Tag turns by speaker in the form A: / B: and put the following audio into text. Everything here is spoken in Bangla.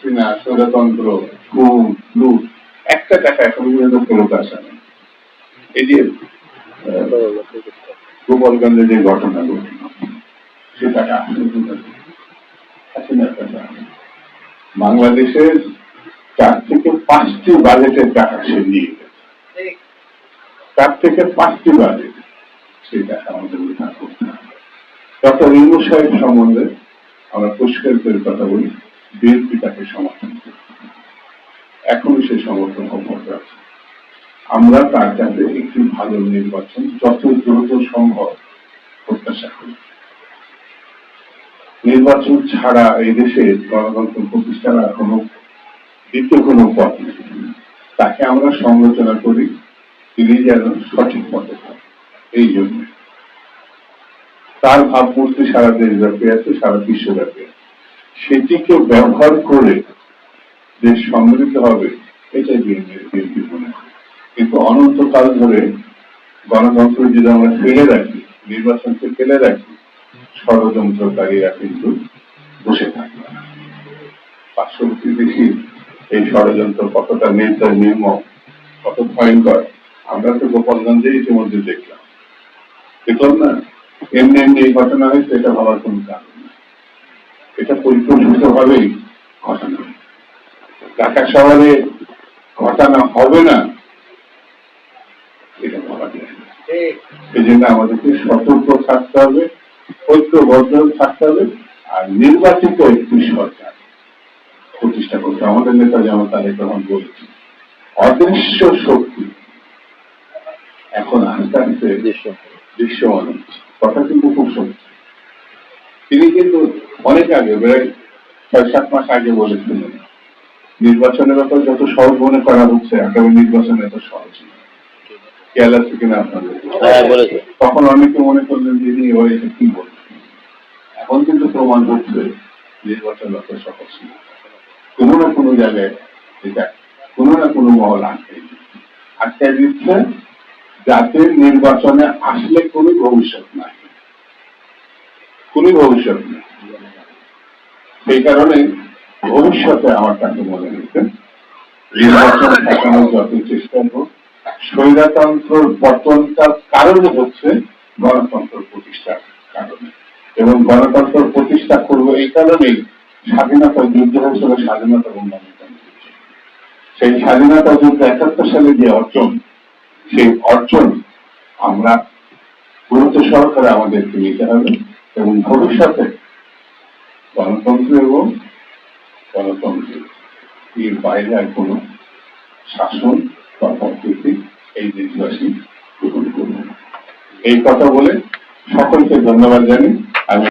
A: হাসিনা স্বৈরতন্ত্র খুন লুট একটা টাকা এখন পর্যন্ত ফেরত আসে না। এই যে আহ, গোপালগঞ্জে যে ঘটনা ঘটল সে টাকা বাংলাদেশের চার থেকে পাঁচটি বাজেটের টাকা সে নিয়ে গেছে। চার থেকে পাঁচটি বাজেট সেই টাকা আমাদের উদ্ধার করতে হবে ডক্টর ইনু সাহেব সম্বন্ধে আমরা পরিষ্কার করে কথা বলি। বিএনপি তাকে সমর্থন করে এখনও সে সমর্থন অব্যাহত আছে। আমরা তার কাছে একটি ভালো নির্বাচন, যত দ্রুত সম্ভব প্রত্যাশা করি। নির্বাচন ছাড়া এই দেশে গণতন্ত্র প্রতিষ্ঠার আর কোনো দ্বিতীয় কোনো পথ নেই। তাকে আমরা সমালোচনা করি, তিনি যেন সঠিক পথে থাকেন। এই জন্য। তার ভাবমূর্তি সারা দেশব্যাপী আছে, সারা বিশ্বব্যাপী আছে। সেটিকে ব্যবহার করে দেশ সমৃদ্ধ হবে, এটাই বিএনপি মনে হয়। কিন্তু অনন্তকাল ধরে গণতন্ত্র যদি আমরা ফেলে রাখি, নির্বাচনকে ফেলে রাখি ষড়যন্ত্রকারীরা কিন্তু বসে থাকবে না। পার্শ্ববর্তী দেশে এই ষড়যন্ত্র কতটা নির্দয়, নির্মম, কত ভয়ঙ্কর, আমরা তো গোপালগঞ্জে ইতিমধ্যে দেখলাম। দেখলাম না? এমনি এমনি এই ঘটনা হয়েছে, এটা ভাবার কোন কারণ নেই। এটা পরিকল্পিত ভাবেই ঘটনা। ঢাকা শহরে ঘটনা হবে না এটা ভাবা যায় না। এই জন্য আমাদেরকে সতর্ক থাকতে হবে ঐক্যবদ্ধ থাকতে হবে আর নির্বাচিত একটি সরকার প্রতিষ্ঠা করতে আমাদের নেতা যেমন তাদের রহমান বলেছে অদৃশ্য শক্তি এখন আস্তে আস্তে দৃশ্যমান। হচ্ছে। কথা কিন্তু খুব সত্যি তিনি কিন্তু অনেক আগে প্রায় ছয় সাত মাস আগে বলেছিলেন নির্বাচনের ব্যাপার যত সহজ মনে করা হচ্ছে আগামী নির্বাচন এত সহজ খেয়াল আছে কিনা আপনাদের?
B: হ্যাঁ
A: তখন অনেকে মনে করলেন যে ইনি এবার এটা কি বলছেন এখন কিন্তু প্রমাণ হচ্ছে নির্বাচন অত সহজ কোনো না কোনো জায়গায় এটা কোনো না কোনো মহল আটকে আটকে দিচ্ছে যাতে নির্বাচনে আসলে কোনো ভবিষ্যৎ কোনো ভবিষ্যৎ সেই কারণে ভবিষ্যতে আমার কাছে মনে হচ্ছে, নির্বাচন ঠেকানোর যত চেষ্টা হোক স্বৈরতন্ত্রের পতনটার কারণ হচ্ছে গণতন্ত্র প্রতিষ্ঠার কারণে। এবং গণতন্ত্র প্রতিষ্ঠা করব এই কারণেই স্বাধীনতা যুদ্ধ হয়েছিল স্বাধীনতা গণতন্ত্র সেই স্বাধীনতা যুদ্ধ একাত্তর সালে যে অর্জন, সেই অর্জন আমরা গুরুত্ব সহকারে আমাদেরকে নিতে হবে। এবং ভবিষ্যতে গণতন্ত্র এবং গণতন্ত্র। এর বাইরে আর কোনো শাসন বা পদ্ধতি এই দেশবাসী গ্রহণ করবে এই কথা বলে সকলকে ধন্যবাদ জানি আমি